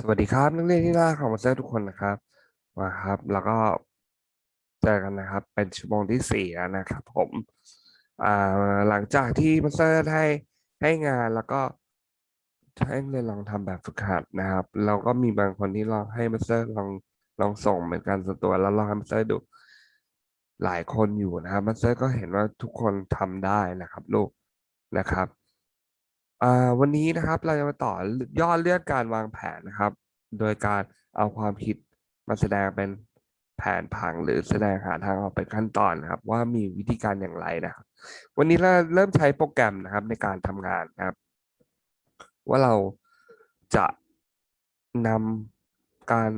สวัสดีครับนักเรียนที่น่าของมาเตอร์ทุกคนนะครับมาครับ แล้วก็เจอกันนะครับ เป็นชั่วโมงที่สี่แล้วนะครับผมอ่าหลังจากที่มาเตอร์ให้ให้งานแล้วก็ให้นักเรียนลองทำแบบฝึกหัดนะครับ เราก็มีบางคนที่ลองให้มาเตอร์ลองลองส่งเหมือนกันส่วนตัวแล้วลองให้มาเตอร์ดูหลายคนอยู่นะครับมาเตอร์ก็เห็นว่าทุกคนทำได้นะครับลูกนะครับ อ่าวันนี้นะครับเราจะมาต่อยอดเรื่องการวางแผนนะครับ โดยการเอาความคิดมาแสดงเป็นแผนผังหรือแสดงหาทางออกเป็นขั้นตอนนะครับ ว่ามีวิธีการอย่างไรนะครับ วันนี้เราเริ่มใช้โปรแกรมนะครับในการทำงานนะครับ ว่าเราจะนำการ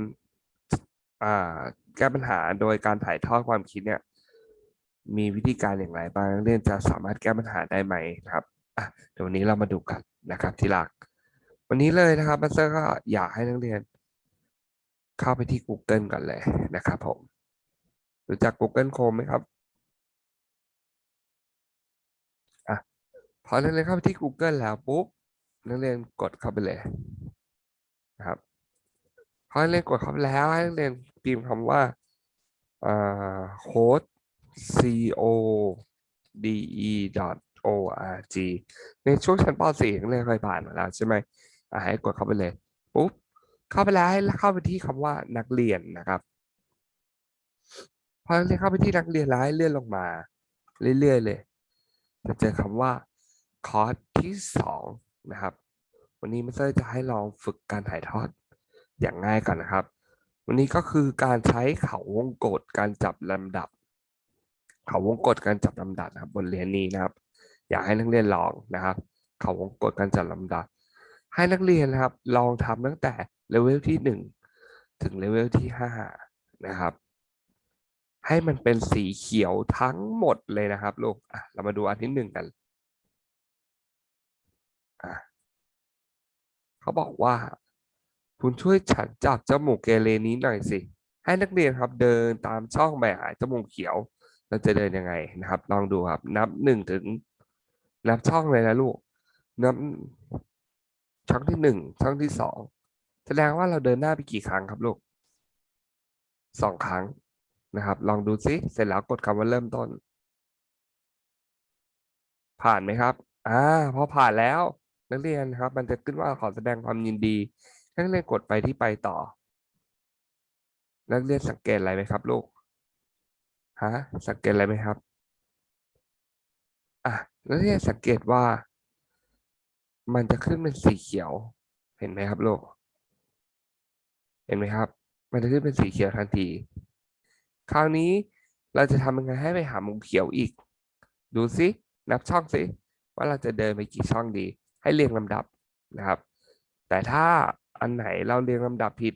อ่าแก้ปัญหาโดยการถ่ายทอดความคิดเนี่ยมีวิธีการอย่างไรบ้างเรียนจะสามารถแก้ปัญหาได้ไหมครับ อะเดี๋ยววันนี้เรามาดูกันนะครับ ทีหลัก วันนี้เลยนะครับมาสเตอร์ก็อยากให้นักเรียน เข้าไปที่ Google ก่อนเลยนะครับผมรู้จัก Google Chrome ไหมครับอะพอนักเรียนเข้าไปที่ Google แล้วปุ๊บนักเรียนกดเข้าไปเลยนะครับพอนักเรียนกดเข้าไปแล้วให้นักเรียนพิมพ์คำว่าอ่าโค้ด c o d e o r g ในช่วงชั้นป .4 นักเรียนเคยผ่านมาแล้วใช่ไหมอะให้กดเข้าไปเลยปุ๊บเข้าไปแล้วให้เข้าไปที่คำว่านักเรียนนะครับพอเรียนเข้าไปที่นักเรียนแล้วให้เลื่อนลงมา เรื่อยๆเลยจะเจอคำว่าคอร์สที่สองนะครับ วันนี้มาสเตอร์จะให้ลองฝึกการถ่ายทอดอย่างง่ายก่อนนะครับ วันนี้ก็คือการใช้เขาวงกตการจับลำดับ เขาวงกตการจับลำดับนะครับบนเรียนนี้นะครับ อยากให้นักเรียนลองนะครับเขาวงกตการจับลำดับ ให้นักเรียนนะครับ ลองทำตั้งแต่เลเวลที่หนึ่งถึงเลเวลที่ห้านะครับ ให้มันเป็นสีเขียวทั้งหมดเลยนะครับลูกเรามาดูอันที่หนึ่งกันเขาบอกว่า คุณช่วยฉันจับจมูกเกเรนี้หน่อยสิ ให้นักเรียนครับเดินตามช่องใบหายจมูกเขียว เราจะเดินยังไงนะครับ ลองดูครับนับหนึ่งถึง นับช่องเลยนะลูกนับช่องที่หนึ่งช่องที่สองแสดงว่าเราเดินหน้าไปกี่ครั้งครับลูกสองครั้งนะครับ ลองดูซิเสร็จแล้วกดคำว่าเริ่มต้น ผ่านไหมครับอ่าพอผ่านแล้วนักเรียนครับ มันจะขึ้นว่าขอแสดงความยินดีนักเรียนกดไปที่ไปต่อ นักเรียนสังเกตอะไรไหมครับลูกฮะสังเกตอะไรไหมครับ อะนักเรียนสังเกตว่า มันจะขึ้นเป็นสีเขียว เห็นไหมครับโลก เห็นไหมครับ มันจะขึ้นเป็นสีเขียวทันที คราวนี้เราจะทำยังไงให้ไปหามุมเขียวอีก ดูซินับช่องสิว่าเราจะเดินไปกี่ช่องดี ให้เรียงลำดับนะครับ แต่ถ้าอันไหนเราเรียงลำดับผิด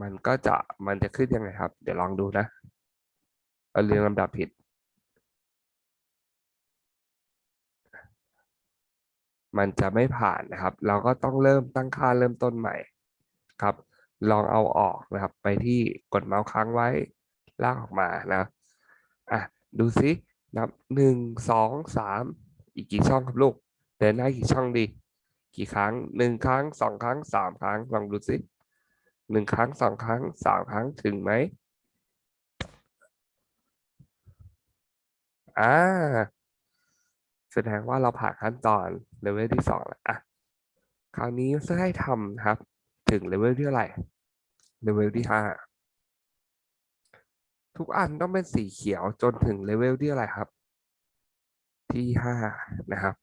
มันก็จะมันจะขึ้นยังไงครับ เดี๋ยวลองดูนะ เราเรียงลำดับผิด มันจะไม่ผ่านนะครับ เราก็ต้องเริ่มตั้งค่าเริ่มต้นใหม่ครับ ลองเอาออกนะครับ ไปที่กดเมาส์ค้างไว้ลากออกมานะอะดูซินับหนึ่งสองสามอีกกี่ช่องครับลูกเดินหน้ากี่ช่องดี กี่ครั้งหนึ่งครั้งสองครั้งสามครั้งลองดูซิหนึ่งครั้งสองครั้งสามครั้งถึงไหมอ่า แสดงว่าเราผ่านขั้นตอนเลเวลที่สองแล้วอะคราวนี้จะให้ทำครับ ถึงเลเวลที่เท่าไหร่เลเวลที่ห้าทุกอันต้องเป็นสีเขียวจนถึงเลเวลที่อะไรครับ ที่ห้านะครับ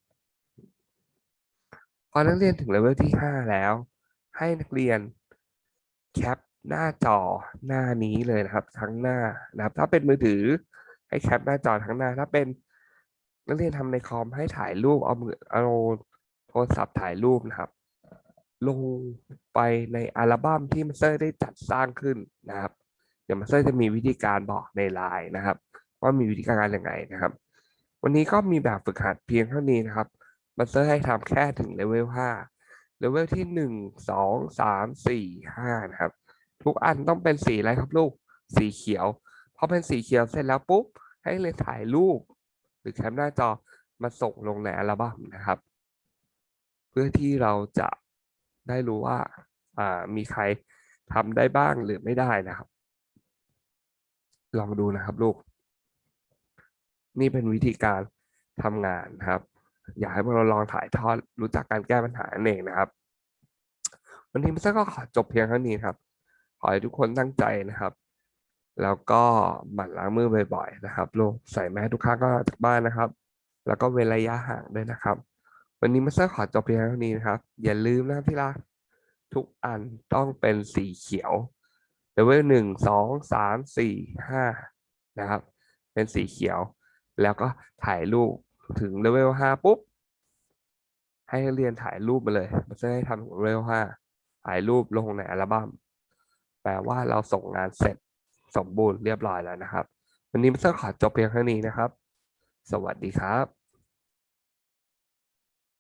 พอนักเรียนถึงเลเวลที่ห้าแล้ว ให้นักเรียนแคปหน้าจอหน้านี้เลยนะครับ ทั้งหน้านะครับ ถ้าเป็นมือถือให้แคปหน้าจอทั้งหน้า ถ้าเป็น นักเรียนทำในคอมให้ถ่ายรูปเอามือเอาโทรศัพท์ถ่ายรูปนะครับ ลงไปในอัลบั้มที่มาสเตอร์ได้จัดสร้างขึ้นนะครับ เดี๋ยวมาสเตอร์จะมีวิธีการบอกในไลน์นะครับ ว่ามีวิธีการยังไงนะครับ วันนี้ก็มีแบบฝึกหัดเพียงเท่านี้นะครับมาสเตอร์ให้ทำแค่ถึงเลเวลห้าเลเวลที่หนึ่งสองสามสี่ห้านะครับ ทุกอันต้องเป็นสีอะไรครับลูกสีเขียวพอเป็นสีเขียวเสร็จแล้วปุ๊บให้เลยถ่ายรูป หรือแคปหน้าจอมาส่งลงในอัลบั้มนะครับ เพื่อที่เราจะได้รู้ว่าามีใครทำได้บ้างหรือไม่ได้นะครับ ลองดูนะครับลูก นี่เป็นวิธีการทำงานนะครับ อยากให้พวกเราลองถ่ายทอดรู้จักการแก้ปัญหาเองนะครับ วันนี้มิสเตอร์ก็ขอจบเพียงเท่านี้ครับ ขอให้ทุกคนตั้งใจนะครับ แล้วก็หมั่นล้างมือบ่อยๆนะครับลูกใส่แมสทุกครั้งก็จากบ้านนะครับ แล้วก็เว้นระยะห่างด้วยนะครับ วันนี้มิสเตอร์ขอจบเพียงเท่านี้นะครับ อย่าลืมนะที่รักทุกอันต้องเป็นสีเขียวเลเวลหนึ่งสองสามสี่ห้านะครับ เป็นสีเขียว แล้วก็ถ่ายรูปถึงเลเวลห้าปุ๊บ ให้เรียนถ่ายรูปมาเลยมันจะได้ทำถึงเลเวลห้าถ่ายรูปลงในอัลบั้มแปลว่าเราส่งงานเสร็จ สมบูรณ์เรียบร้อยแล้วนะครับ วันนี้มิสเตอร์ขอจบเพียงเท่านี้นะครับ สวัสดีครับ